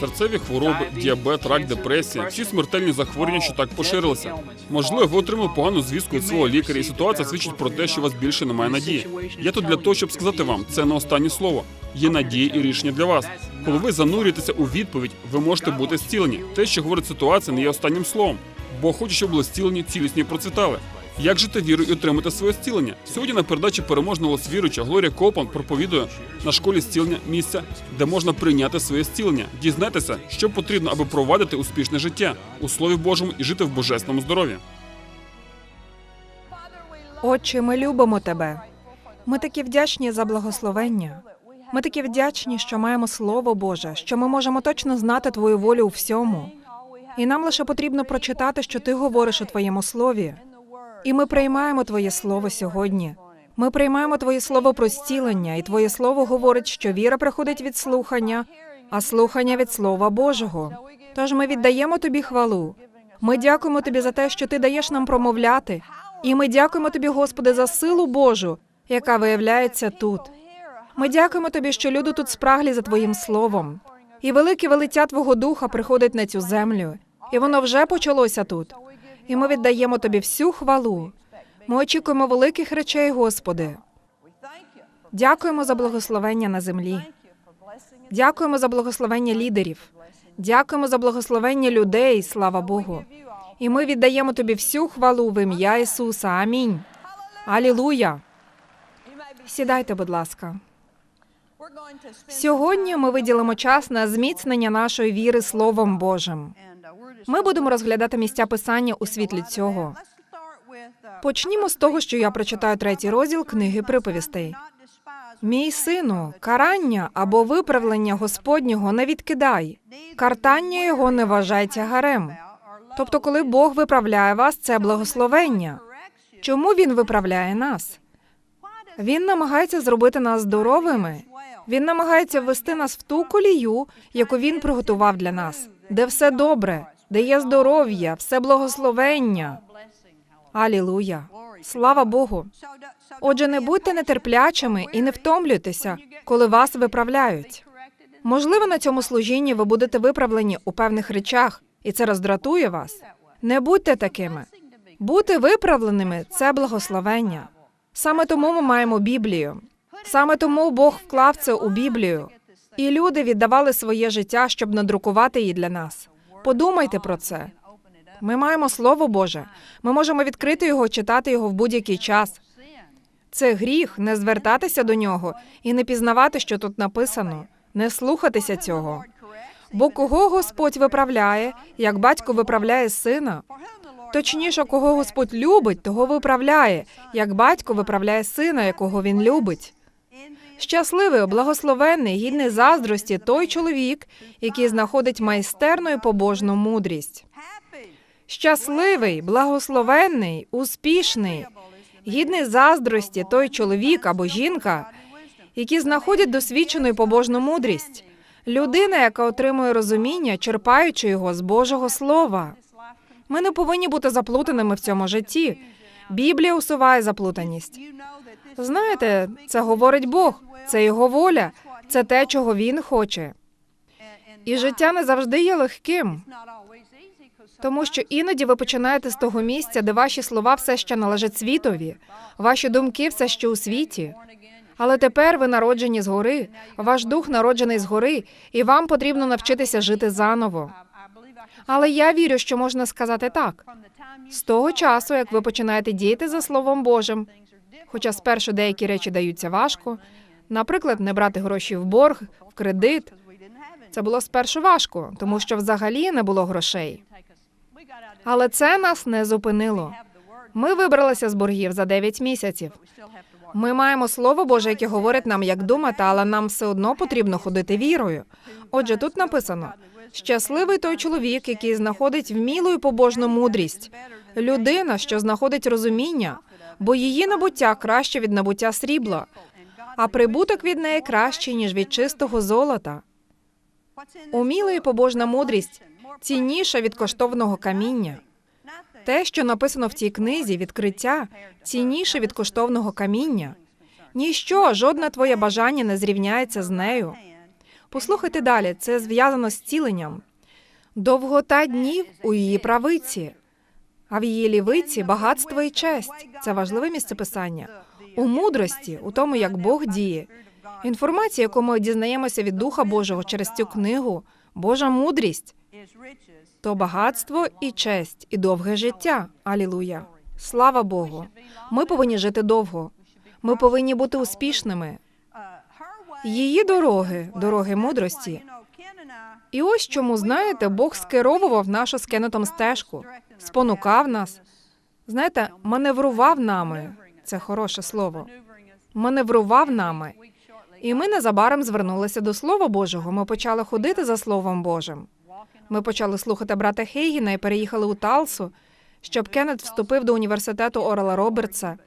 Серцеві хвороби, діабет, рак, депресія, всі смертельні захворювання, що так поширилися. Можливо, ви отримали погану звістку від свого лікаря, і ситуація свідчить про те, що у вас більше немає надії. Я тут для того, щоб сказати вам, це не останнє слово. Є надія і рішення для вас. Коли ви занурюєтеся у відповідь, ви можете бути зцілені. Те, що говорить ситуація, не є останнім словом. Бог хоче, щоб були зцілені, цілісні і процвітали. Як жити вірою і отримати своє зцілення? Сьогодні на передачі переможного голос віруюча Глорія Копан проповідує на школі зцілення місця, де можна прийняти своє зцілення. Дізнайтеся, що потрібно, аби провадити успішне життя у Слові Божому і жити в божественному здоров'ї. Отче, ми любимо тебе. Ми такі вдячні за благословення. Ми такі вдячні, що маємо Слово Боже, що ми можемо точно знати Твою волю у всьому. І нам лише потрібно прочитати, що ти говориш у Твоєму слові. І ми приймаємо Твоє Слово сьогодні. Ми приймаємо Твоє Слово про зцілення, і Твоє Слово говорить, що віра приходить від слухання, а слухання від Слова Божого. Тож ми віддаємо Тобі хвалу. Ми дякуємо Тобі за те, що Ти даєш нам промовляти. І ми дякуємо Тобі, Господи, за силу Божу, яка виявляється тут. Ми дякуємо Тобі, що люди тут спраглі за Твоїм словом. І велике велиття Твого Духа приходить на цю землю, і воно вже почалося тут. І ми віддаємо Тобі всю хвалу. Ми очікуємо великих речей, Господи. Дякуємо за благословення на землі. Дякуємо за благословення лідерів. Дякуємо за благословення людей, слава Богу. І ми віддаємо тобі всю хвалу в ім'я Ісуса. Амінь. Алілуя. Сідайте, будь ласка. Сьогодні ми виділимо час на зміцнення нашої віри Словом Божим. Ми будемо розглядати місця писання у світлі цього. Почнімо з того, що я прочитаю третій розділ книги приповістей. Мій сину, карання або виправлення Господнього не відкидай, картання його не вважай тягарем. Тобто, коли Бог виправляє вас, це благословення. Чому він виправляє нас? Він намагається зробити нас здоровими. Він намагається ввести нас в ту колію, яку він приготував для нас, де все добре, де є здоров'я, все благословення. Алілуя! Слава Богу! Отже, не будьте нетерплячими і не втомлюйтеся, коли вас виправляють. Можливо, на цьому служінні ви будете виправлені у певних речах, і це роздратує вас. Не будьте такими. Бути виправленими це благословення. Саме тому ми маємо Біблію. Саме тому Бог вклав це у Біблію. І люди віддавали своє життя, щоб надрукувати її для нас. Подумайте про це. Ми маємо Слово Боже. Ми можемо відкрити його, читати його в будь-який час. Це гріх не звертатися до нього і не пізнавати, що тут написано, не слухатися цього. Бо кого Господь виправляє, як батько виправляє сина, точніше, кого Господь любить, того виправляє, як батько виправляє сина, якого він любить. Щасливий, благословенний, гідний заздрості той чоловік, який знаходить майстерну і побожну мудрість. Щасливий, благословенний, успішний, гідний заздрості той чоловік або жінка, які знаходять досвідчену і побожну мудрість, людина, яка отримує розуміння, черпаючи його з Божого Слова. Ми не повинні бути заплутаними в цьому житті. Біблія усуває заплутаність. Знаєте, це говорить Бог, це його воля, це те, чого він хоче. І життя не завжди є легким, тому що іноді ви починаєте з того місця, де ваші слова все ще належать світові, ваші думки все ще у світі. Але тепер ви народжені згори, ваш дух народжений згори, і вам потрібно навчитися жити заново. Але я вірю, що можна сказати так: з того часу, як ви починаєте діяти за Словом Божим, хоча спершу деякі речі даються важко, наприклад, не брати гроші в борг, в кредит. Це було спершу важко, тому що взагалі не було грошей. Але це нас не зупинило. Ми вибралися з боргів за 9 місяців. Ми маємо слово Боже, яке говорить нам, як думати, але нам все одно потрібно ходити вірою. Отже, тут написано: щасливий той чоловік, який знаходить вмілу і побожну мудрість, людина, що знаходить розуміння, бо її набуття краще від набуття срібла, а прибуток від неї кращий, ніж від чистого золота. Уміла і побожна мудрість цінніша від коштовного каміння. Те, що написано в цій книзі, відкриття цінніше від коштовного каміння. Ніщо, жодне твоє бажання не зрівняється з нею. Послухайте далі, це зв'язано з ціленням. Довгота днів у її правиці, а в її лівиці багатство і честь. Це важливе місце писання. У мудрості, у тому, як Бог діє. Інформація, яку ми дізнаємося від Духа Божого через цю книгу, Божа мудрість, то багатство і честь, і довге життя. Алілуя. Слава Богу. Ми повинні жити довго. Ми повинні бути успішними. Її дороги, дороги мудрості. І ось чому, знаєте, Бог скеровував нашу з Кеннетом стежку, спонукав нас. Знаєте, маневрував нами. Це хороше слово. Маневрував нами. І ми незабаром звернулися до Слова Божого. Ми почали ходити за Словом Божим. Ми почали слухати брата Хейгіна і переїхали у Талсу, щоб Кеннет вступив до університету Орела Робертса.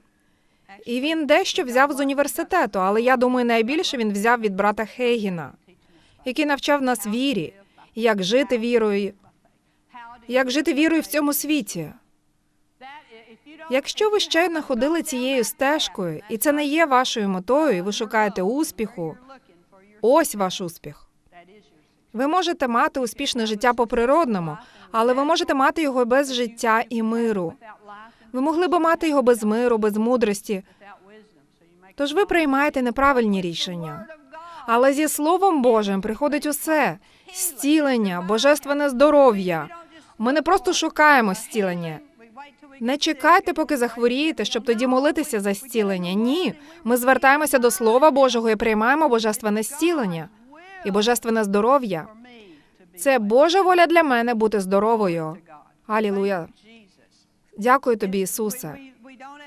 І він дещо взяв з університету, але я думаю, найбільше він взяв від брата Хейгіна, який навчав нас вірі, як жити вірою, як жити вірою в цьому світі. Якщо ви щойно ходили цією стежкою, і це не є вашою метою, і ви шукаєте успіху, ось ваш успіх. Ви можете мати успішне життя по природному, але ви можете мати його без життя і миру. Ви могли би мати його без миру, без мудрості. Тож ви приймаєте неправильні рішення. Але зі Словом Божим приходить усе зцілення, божественне здоров'я. Ми не просто шукаємо зцілення. Не чекайте, поки захворієте, щоб тоді молитися за зцілення. Ні, ми звертаємося до Слова Божого і приймаємо божественне зцілення і божественне здоров'я. Це Божа воля для мене бути здоровою. Алілуя. Дякую тобі, Ісусе.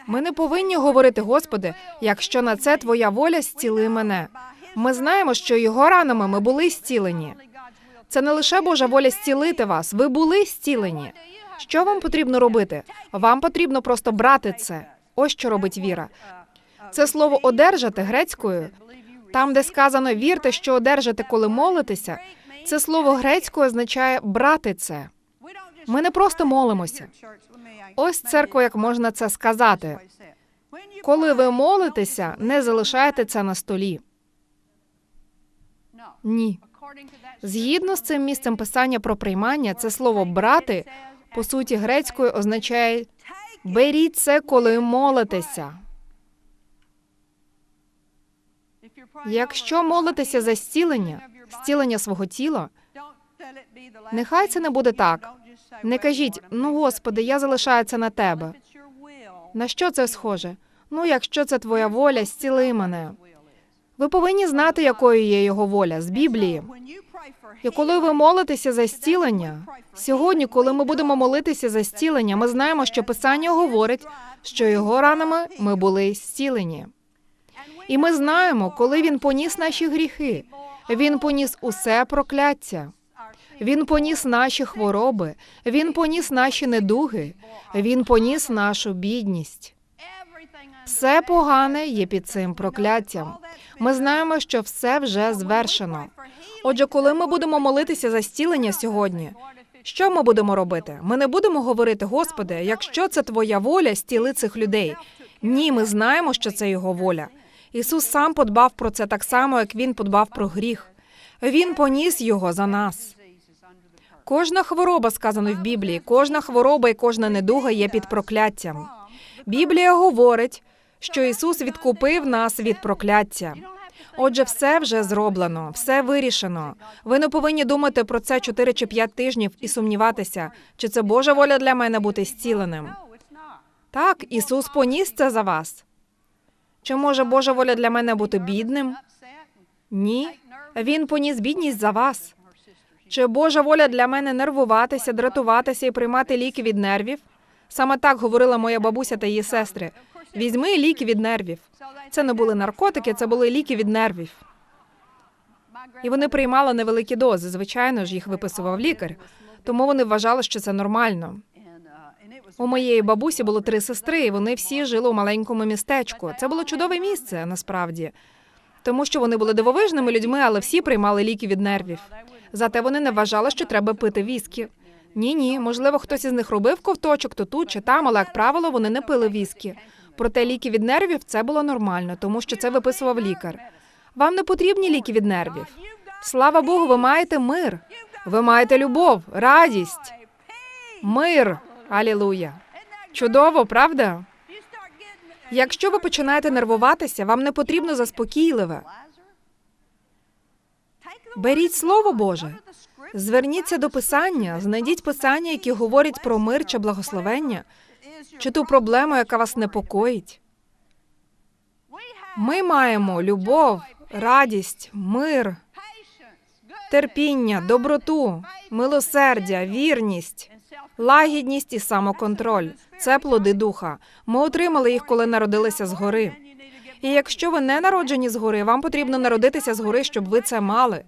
Ми не повинні говорити, Господи, якщо на це твоя воля зціли мене. Ми знаємо, що його ранами ми були зцілені. Це не лише Божа воля зцілити вас. Ви були зцілені. Що вам потрібно робити? Вам потрібно просто брати це. Ось що робить віра. Це слово одержати грецькою. Там, де сказано вірте, що одержите, коли молитеся. Це слово грецькою означає брати це. Ми не просто молимося. Ось церква, як можна це сказати. Коли ви молитеся, не залишайте це на столі. Ні. Згідно з цим місцем писання про приймання, це слово брати по суті грецькою означає беріть це, коли молитеся. Якщо молитеся за зцілення, зцілення свого тіла, нехай це не буде так. Не кажіть, ну господи, я залишаю це на тебе. На що це схоже? Ну, якщо це твоя воля, зціли мене. Ви повинні знати, якою є його воля з Біблії. І коли ви молитеся за зцілення, сьогодні, коли ми будемо молитися за зцілення, ми знаємо, що Писання говорить, що його ранами ми були зцілені. І ми знаємо, коли він поніс наші гріхи, він поніс усе прокляття. Він поніс наші хвороби, він поніс наші недуги, він поніс нашу бідність. Все погане є під цим прокляттям. Ми знаємо, що все вже звершено. Отже, коли ми будемо молитися за зцілення сьогодні, що ми будемо робити? Ми не будемо говорити, Господи, якщо це твоя воля, стіли цих людей. Ні, ми знаємо, що це його воля. Ісус сам подбав про це так само, як він подбав про гріх. Він поніс його за нас. Кожна хвороба, сказано в Біблії, кожна хвороба і кожна недуга є під прокляттям. Біблія говорить, що Ісус відкупив нас від прокляття. Отже, все вже зроблено, все вирішено. Ви не повинні думати про це 4 чи 5 тижнів і сумніватися, чи це Божа воля для мене бути зціленим. Так, Ісус поніс це за вас. Чи може Божа воля для мене бути бідним? Ні. Він поніс бідність за вас. Чи Божа воля для мене нервуватися, дратуватися і приймати ліки від нервів? Саме так говорила моя бабуся та її сестри. Візьми ліки від нервів. Це не були наркотики, це були ліки від нервів. І вони приймали невеликі дози. Звичайно ж, їх виписував лікар. Тому вони вважали, що це нормально. У моєї бабусі було три сестри, і вони всі жили у маленькому містечку. Це було чудове місце насправді, тому що вони були дивовижними людьми, але всі приймали ліки від нервів. Зате вони не вважали, що треба пити віскі. Ні, ні, можливо, хтось із них робив ковточок то тут чи там, але як правило, вони не пили віскі. Проте ліки від нервів це було нормально, тому що це виписував лікар. Вам не потрібні ліки від нервів. Слава Богу, ви маєте мир. Ви маєте любов, радість, мир. Алілуя. Чудово, правда? Якщо ви починаєте нервуватися, вам не потрібно заспокійливе. Беріть Слово Боже. Зверніться до Писання, знайдіть Писання, які говорять про мир чи благословення, чи ту проблему, яка вас непокоїть. Ми маємо любов, радість, мир, терпіння, доброту, милосердя, вірність, лагідність і самоконтроль. Це плоди духа. Ми отримали їх, коли народилися згори. І якщо ви не народжені згори, вам потрібно народитися згори, щоб ви це мали.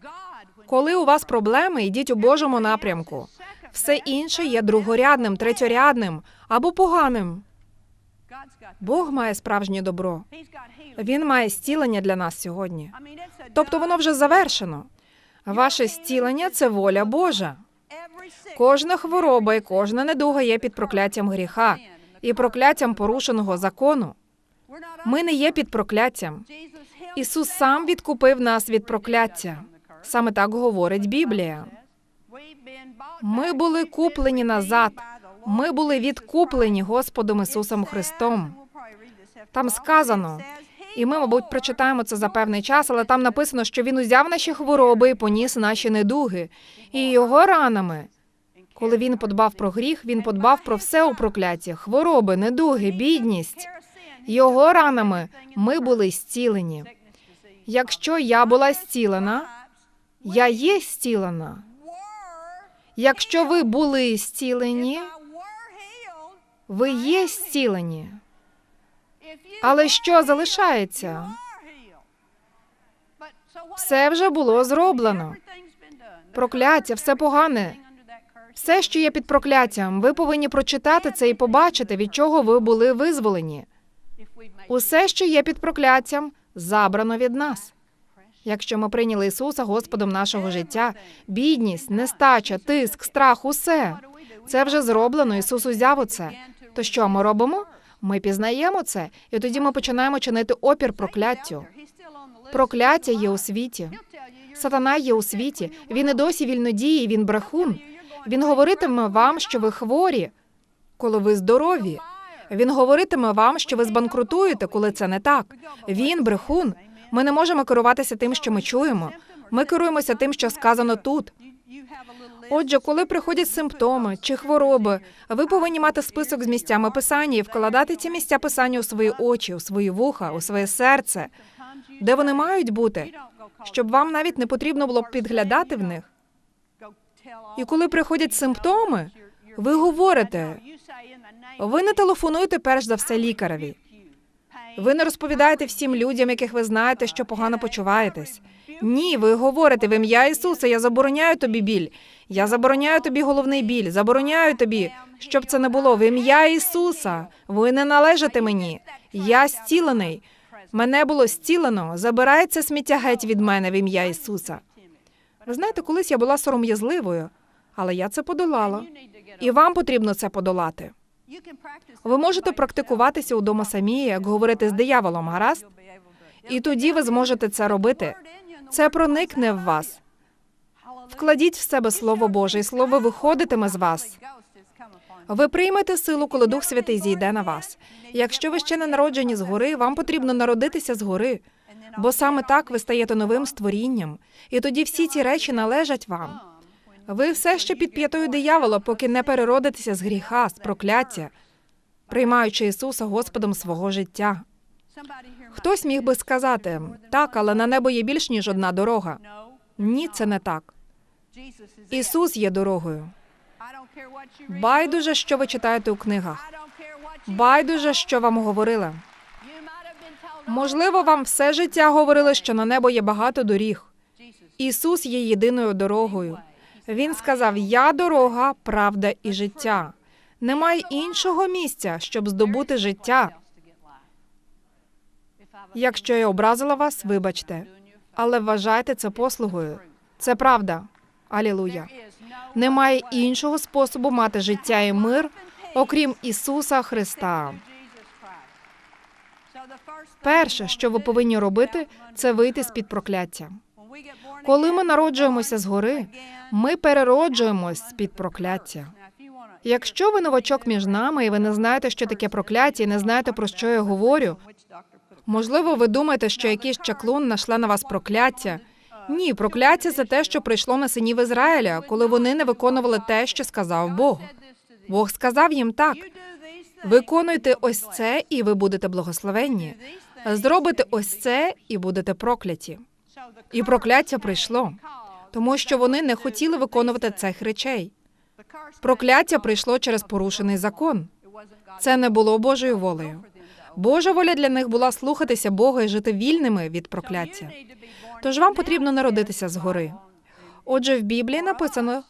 Коли у вас проблеми, йдіть у Божому напрямку. Все інше є другорядним, третьорядним або поганим. Бог має справжнє добро. Він має зцілення для нас сьогодні. Тобто воно вже завершено. Ваше зцілення це воля Божа. Кожна хвороба і кожна недуга є під прокляттям гріха і прокляттям порушеного закону. Ми не є під прокляттям. Ісус сам відкупив нас від прокляття. Саме так говорить Біблія. Ми були куплені назад. Ми були відкуплені Господом Ісусом Христом. Там сказано, і ми, мабуть, прочитаємо це за певний час, але там написано, що він узяв наші хвороби і поніс наші недуги, і його ранами. Коли він подбав про гріх, він подбав про все у прокляття: хвороби, недуги, бідність. Його ранами ми були зцілені. Якщо я була зцілена, я є зцілена. Якщо ви були зцілені, ви є зцілені. Але що залишається? Все вже було зроблено. Прокляття, все погане. Все, що є під прокляттям, ви повинні прочитати це і побачити, від чого ви були визволені. Усе, що є під прокляттям, забрано від нас. Якщо ми прийняли Ісуса Господом нашого життя, бідність, нестача, тиск, страх, усе це вже зроблено. Ісус узяв оце. То що ми робимо? Ми пізнаємо це, і тоді ми починаємо чинити опір прокляттю. Прокляття є у світі. Сатана є у світі. Він і досі вільнодіє, він брехун. Він говоритиме вам, що ви хворі, коли ви здорові. Він говоритиме вам, що ви збанкрутуєте, коли це не так. Він брехун. Ми не можемо керуватися тим, що ми чуємо. Ми керуємося тим, що сказано тут. Отже, коли приходять симптоми чи хвороби, ви повинні мати список з місцями писання і вкладати ці місця писання у свої очі, у свої вуха, у своє серце, де вони мають бути, щоб вам навіть не потрібно було підглядати в них. І коли приходять симптоми, ви говорите, ви не телефонуєте перш за все лікареві. Ви не розповідаєте всім людям, яких ви знаєте, що погано почуваєтесь. Ні, ви говорите в ім'я Ісуса, я забороняю тобі біль. Я забороняю тобі головний біль, забороняю тобі, щоб це не було в ім'я Ісуса. Ви не належите мені. Я зцілений. Мене було зцілено. Забирай це сміття геть від мене в ім'я Ісуса. Ви знаєте, колись я була сором'язливою, але я це подолала. І вам потрібно це подолати. Ви можете практикуватися удома самі, як говорити з дияволом, гаразд? І тоді ви зможете це робити. Це проникне в вас. Вкладіть в себе Слово Боже, і Слово виходитиме з вас. Ви приймете силу, коли Дух Святий зійде на вас. Якщо ви ще не народжені згори, вам потрібно народитися згори, бо саме так ви стаєте новим створінням, і тоді всі ці речі належать вам. Ви все ще під п'ятою диявола, поки не переродитеся з гріха, з прокляття, приймаючи Ісуса Господом свого життя. Хтось міг би сказати так, але на небо є більш ніж одна дорога. Ні, це не так. Ісус є дорогою. Байдуже, що ви читаєте у книгах. Байдуже, що вам говорили. Можливо, вам все життя говорили, що на небо є багато доріг. Ісус є єдиною дорогою. Він сказав: Я дорога, правда і життя. Немає іншого місця, щоб здобути життя. Якщо я образила вас, вибачте, але вважайте це послугою. Це правда. Алілуя. Немає іншого способу мати життя і мир, окрім Ісуса Христа. Перше, що ви повинні робити, це вийти з під прокляття. Коли ми народжуємося згори, ми перероджуємось з-під прокляття. Якщо ви новачок між нами і ви не знаєте, що таке прокляття, і не знаєте про що я говорю, можливо, ви думаєте, що якийсь чаклун нашла на вас прокляття. Ні, прокляття це те, що прийшло на синів Ізраїля, коли вони не виконували те, що сказав Бог. Бог сказав їм так: виконуйте ось це, і ви будете благословенні. Зробите ось це, і будете прокляті. І прокляття прийшло, тому що вони не хотіли виконувати цих речей. Прокляття прийшло через порушений закон. Це не було Божою волею. Божа воля для них була слухатися Бога і жити вільними від прокляття. Тож вам потрібно народитися згори. Отже, в Біблії написано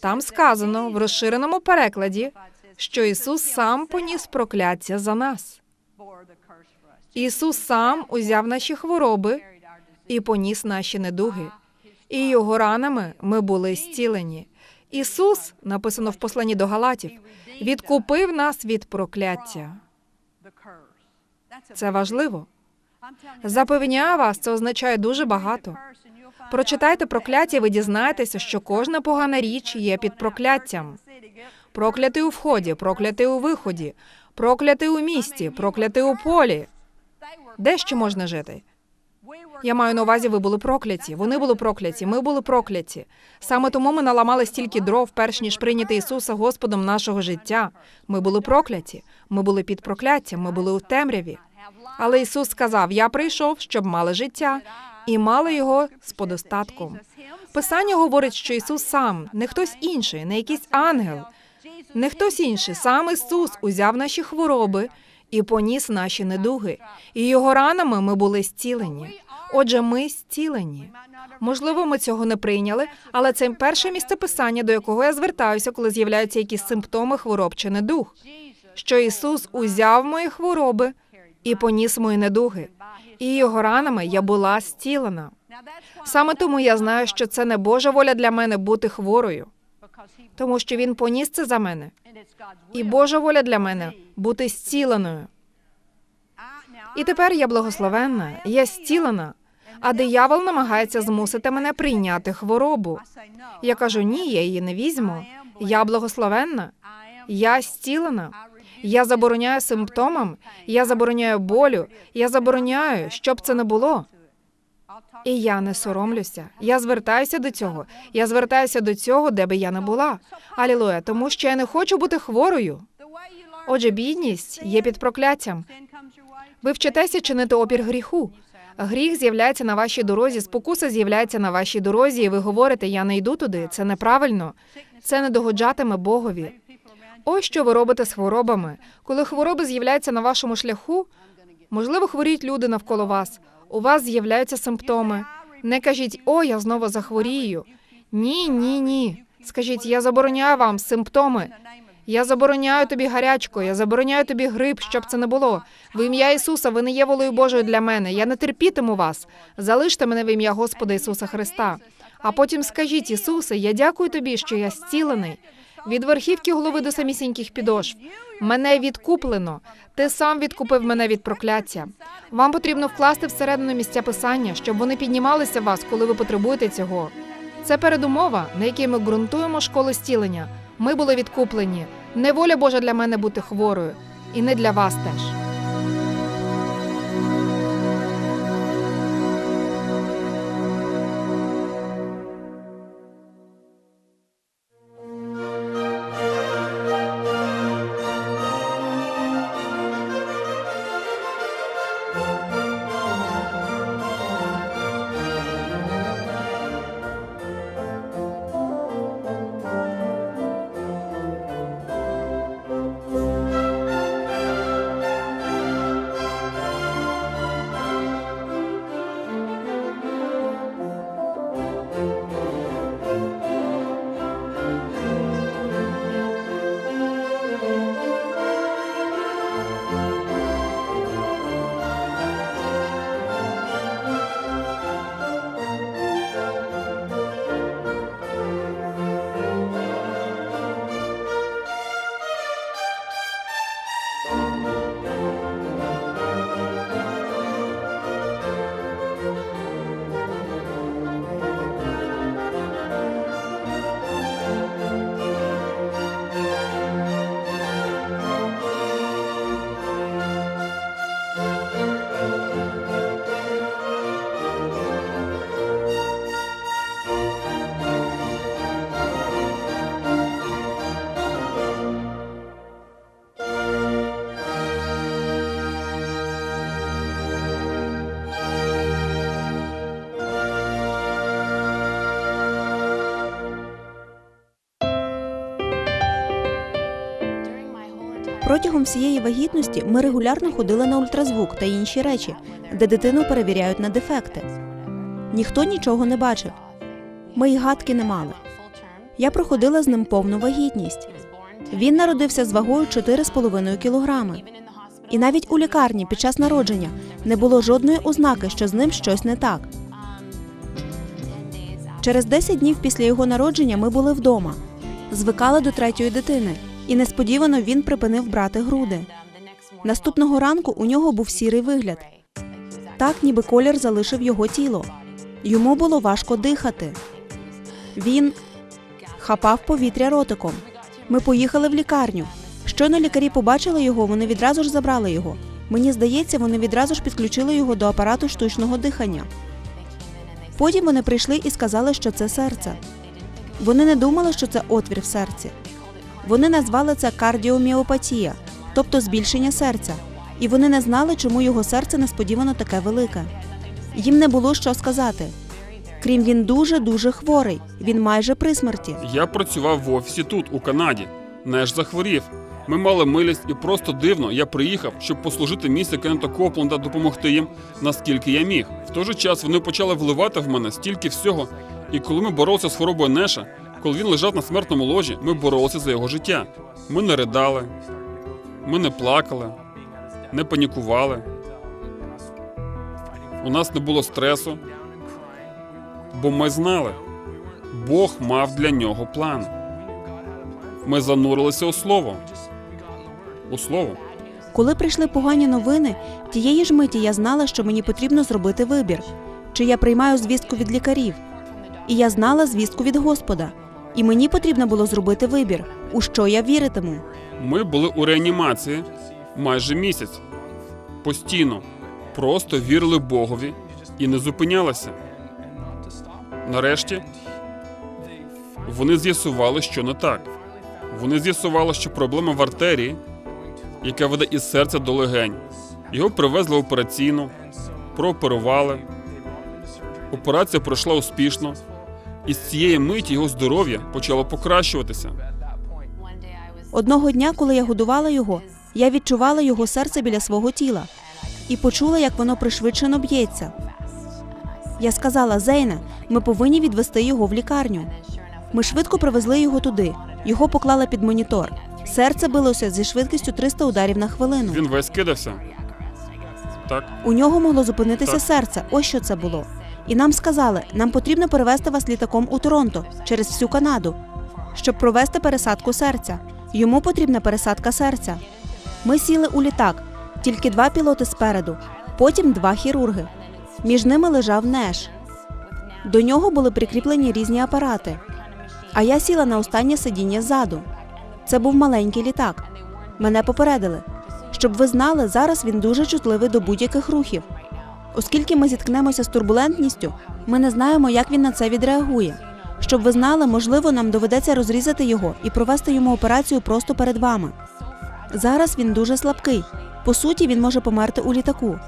там сказано в розширеному перекладі, що Ісус сам поніс прокляття за нас. Ісус сам узяв наші хвороби і поніс наші недуги, і його ранами ми були зцілені. Ісус, написано в посланні до Галатів, відкупив нас від прокляття. Це важливо. Запевняю вас, це означає дуже багато. Прочитайте прокляття, ви дізнаєтеся, що кожна погана річ є під прокляттям. Проклятий у вході, проклятий у виході, проклятий у місті, проклятий у полі. Де ще можна жити? Я маю на увазі, ви були прокляті. Вони були прокляті. Ми були прокляті. Саме тому ми наламали стільки дров, перш ніж прийняти Ісуса Господом нашого життя. Ми були прокляті. Ми були під прокляттям. Ми були у темряві. Але Ісус сказав: Я прийшов, щоб мали життя, і мали його з подостатком. Писання говорить, що Ісус сам, не хтось інший, не якийсь ангел, не хтось інший. Сам Ісус узяв наші хвороби і поніс наші недуги. І його ранами ми були зцілені. Отже, ми зцілені. Можливо, ми цього не прийняли, але це перше місце писання, до якого я звертаюся, коли з'являються якісь симптоми хвороб чи недуг. Що Ісус узяв мої хвороби і поніс мої недуги, і його ранами я була зцілена. Саме тому я знаю, що це не Божа воля для мене бути хворою, тому що він поніс це за мене, і Божа воля для мене бути зціленою. І тепер я благословенна, я зцілена, а диявол намагається змусити мене прийняти хворобу. Я кажу, ні, я її не візьму. Я благословенна, я зцілена. Я забороняю симптомам, я забороняю болю, я забороняю, щоб це не було. І я не соромлюся. Я звертаюся до цього. Я звертаюся до цього, де би я не була. Алілуя, тому що я не хочу бути хворою. Отже, бідність є під прокляттям. Ви вчитеся чинити опір гріху. Гріх з'являється на вашій дорозі, спокуса з'являється на вашій дорозі, і ви говорите, я не йду туди. Це неправильно. Це не догоджатиме Богові. Ось що ви робите з хворобами. Коли хвороби з'являються на вашому шляху, можливо, хворіють люди навколо вас. У вас з'являються симптоми. Не кажіть, о, я знову захворію. Ні, ні, ні. Скажіть, я забороняю вам симптоми. Я забороняю тобі гарячку, я забороняю тобі грип, щоб це не було. В ім'я Ісуса, ви не є волею Божою для мене. Я не терпітиму вас. Залиште мене в ім'я Господа Ісуса Христа. А потім скажіть, Ісусе, я дякую тобі, що я зцілений. Від верхівки голови до самісіньких підошв. Мене відкуплено. Ти сам відкупив мене від прокляття. Вам потрібно вкласти всередину місця писання, щоб вони піднімалися вас, коли ви потребуєте цього. Це передумова, на якій ми ґрунтуємо школу зцілення. Ми були відкуплені. Не воля Божа для мене бути хворою, і не для вас теж. Протягом всієї вагітності ми регулярно ходили на ультразвук та інші речі, де дитину перевіряють на дефекти. Ніхто нічого не бачив. Ми й гадки не мали. Я проходила з ним повну вагітність. Він народився з вагою 4,5 кілограми. І навіть у лікарні під час народження не було жодної ознаки, що з ним щось не так. Через 10 днів після його народження ми були вдома, звикали до третьої дитини, і несподівано він припинив брати груди. Наступного ранку у нього був сірий вигляд, так ніби колір залишив його тіло. Йому було важко дихати. Він хапав повітря ротиком. Ми поїхали в лікарню. Щойно лікарі побачили його, вони відразу ж забрали його. Мені здається, вони відразу ж підключили його до апарату штучного дихання. Потім вони прийшли і сказали, що це серце. Вони не думали, що це отвір в серці. Вони назвали це кардіоміопатія, тобто збільшення серця, і вони не знали, чому його серце несподівано таке велике. Їм не було що сказати. Крім він дуже дуже хворий. Він майже при смерті. Я працював в офісі тут, у Канаді. Неш захворів. Ми мали милість і просто дивно. Я приїхав, щоб послужити місце Кеннета Копленда, допомогти їм, наскільки я міг. В той же час вони почали вливати в мене стільки всього. І коли ми боролися з хворобою Неша, коли він лежав на смертному ложі, ми боролися за його життя. Ми не ридали, ми не плакали, не панікували. У нас не було стресу, бо ми знали, Бог мав для нього план. Ми занурилися у слово. У слово. Коли прийшли погані новини, тієї ж миті я знала, що мені потрібно зробити вибір, чи я приймаю звістку від лікарів. І я знала звістку від Господа. І мені потрібно було зробити вибір, у що я віритиму. Ми були у реанімації майже місяць. Постійно. Просто вірили Богові і не зупинялися. Нарешті вони з'ясували, що не так. Вони з'ясували, що проблема в артерії, яка веде із серця до легень. Його привезли в операційну, прооперували. Операція пройшла успішно, і з цієї миті його здоров'я почало покращуватися. Одного дня, коли я годувала його, я відчувала його серце біля свого тіла і почула, як воно пришвидшено б'ється. Я сказала Зейне, ми повинні відвести його в лікарню. Ми швидко привезли його туди. Його поклали під монітор. Серце билося зі швидкістю 300 ударів на хвилину. Він весь кидався. Так. У нього могло зупинитися Так. серце. Ось що це було. І нам сказали, нам потрібно перевезти вас літаком у Торонто через всю Канаду, щоб провести пересадку серця. Йому потрібна пересадка серця. Ми сіли у літак, тільки два пілоти спереду, потім два хірурги. Між ними лежав Неш. До нього були прикріплені різні апарати. А я сіла на останнє сидіння ззаду. Це був маленький літак. Мене попередили. Щоб ви знали, зараз він дуже чутливий до будь-яких рухів. Оскільки ми зіткнемося з турбулентністю, ми не знаємо, як він на це відреагує. Щоб ви знали, можливо, нам доведеться розрізати його і провести йому операцію просто перед вами. Зараз він дуже слабкий. По суті, він може померти у літаку.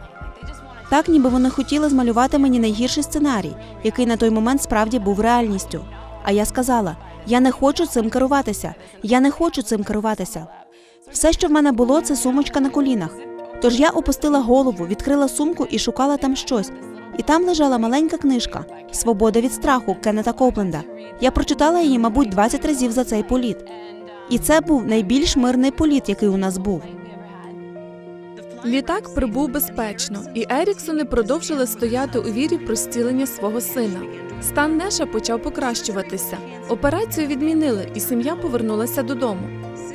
Так, ніби вони хотіли змалювати мені найгірший сценарій, який на той момент справді був реальністю. А я сказала: я не хочу цим керуватися. Я не хочу цим керуватися. Все, що в мене було, це сумочка на колінах. Тож я опустила голову, відкрила сумку і шукала там щось. І там лежала маленька книжка Свобода від страху Кеннета Копленда. Я прочитала її, мабуть, 20 разів за цей політ. І це був найбільш мирний політ, який у нас був. Літак прибув безпечно, і Еріксони продовжили стояти у вірі про зцілення свого сина. Стан Неша почав покращуватися. Операцію відмінили, і сім'я повернулася додому.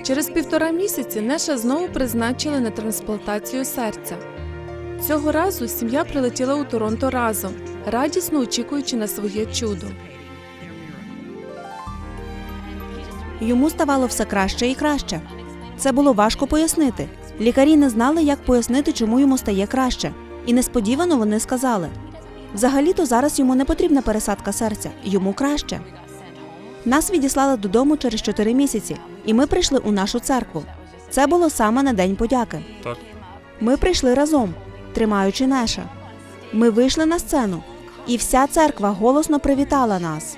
Через півтора місяці Неша знову призначили на трансплантацію серця. Цього разу сім'я прилетіла у Торонто разом, радісно очікуючи на своє чудо. Йому ставало все краще і краще. Це було важко пояснити. Лікарі не знали, як пояснити, чому йому стає краще. І несподівано вони сказали: взагалі-то зараз йому не потрібна пересадка серця, йому краще. Нас відіслали додому через 4 місяці, і ми прийшли у нашу церкву. Це було саме на День подяки. Так. Ми прийшли разом, тримаючи Неша. Ми вийшли на сцену, і вся церква голосно привітала нас.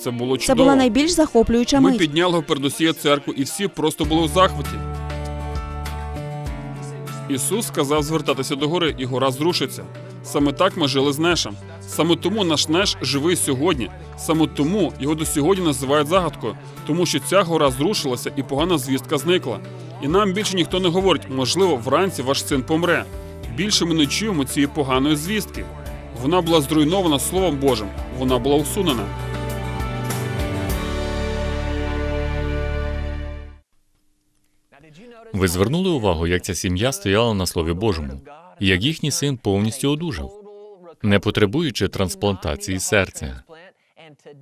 Це було Це чудово. була найбільш захоплююча Ми мить. підняли його перед усією церкву, і всі просто були в захваті. Ісус сказав звертатися до гори, і гора зрушиться. Саме так ми жили з Нешем. Саме тому наш Неш живий сьогодні. Саме тому його до сьогодні називають загадкою, тому що ця гора зрушилася і погана звістка зникла. І нам більше ніхто не говорить, можливо, вранці ваш син помре. Більше ми не чуємо цієї поганої звістки. Вона була зруйнована Словом Божим, вона була усунена. Ви звернули увагу, як ця сім'я стояла на Слові Божому, як їхній син повністю одужав, не потребуючи трансплантації серця.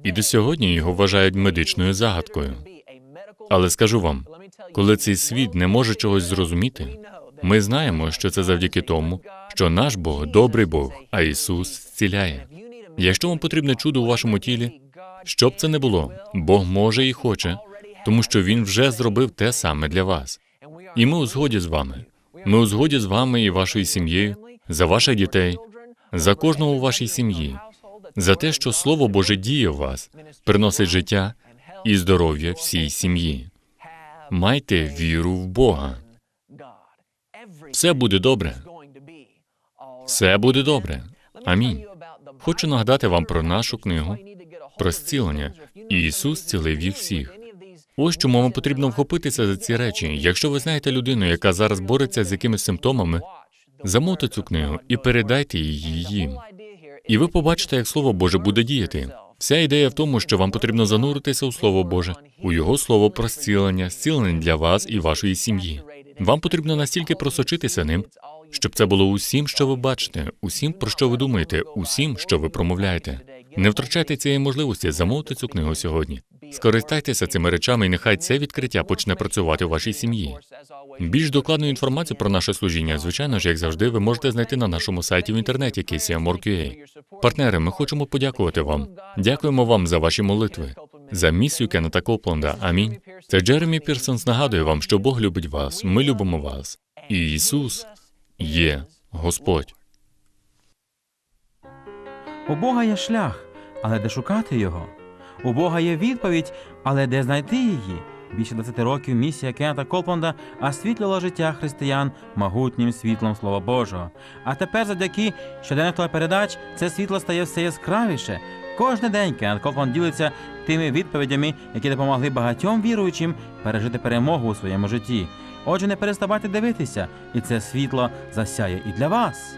І до сьогодні його вважають медичною загадкою. Але скажу вам, коли цей світ не може чогось зрозуміти, ми знаємо, що це завдяки тому, що наш Бог добрий Бог, а Ісус зціляє. Якщо вам потрібне чудо у вашому тілі, що б це не було, Бог може і хоче, тому що Він вже зробив те саме для вас. І ми у згоді з вами. Ми у згоді з вами і вашою сім'єю, за ваших дітей, за кожного у вашій сім'ї, за те, що Слово Боже діє в вас, приносить життя і здоров'я всій сім'ї. Майте віру в Бога. Все буде добре. Все буде добре. Амінь. Хочу нагадати вам про нашу книгу про зцілення. Ісус цілив їх всіх. Ось чому вам потрібно вхопитися за ці речі. Якщо ви знаєте людину, яка зараз бореться з якимись симптомами, замовте цю книгу і передайте її їм. І ви побачите, як Слово Боже буде діяти. Вся ідея в тому, що вам потрібно зануритися у Слово Боже, у Його слово про зцілення, зцілення для вас і вашої сім'ї. Вам потрібно настільки просочитися ним, щоб це було усім, що ви бачите, усім, про що ви думаєте, усім, що ви промовляєте. Не втрачайте цієї можливості замовити цю книгу сьогодні. Скористайтеся цими речами, і нехай це відкриття почне працювати у вашій сім'ї. Більш докладну інформацію про наше служіння, звичайно ж, як завжди, ви можете знайти на нашому сайті в інтернеті KCM.org.ua. Партнери, ми хочемо подякувати вам. Дякуємо вам за ваші молитви, за місію Кеннета Копленда. Амінь. Це Джеремі Пірсонс нагадує вам, що Бог любить вас, ми любимо вас. І Ісус є Господь. У Бога є шлях, але де шукати його? У Бога є відповідь, але де знайти її? Більше 20 років місія Кеннета Колпонда освітлювала життя християн могутнім світлом Слова Божого. А тепер, завдяки щоденних телепередач, це світло стає все яскравіше. Кожен день Кеннет Колпонд ділиться тими відповідями, які допомогли багатьом віруючим пережити перемогу у своєму житті. Отже, не переставайте дивитися, і це світло засяє і для вас.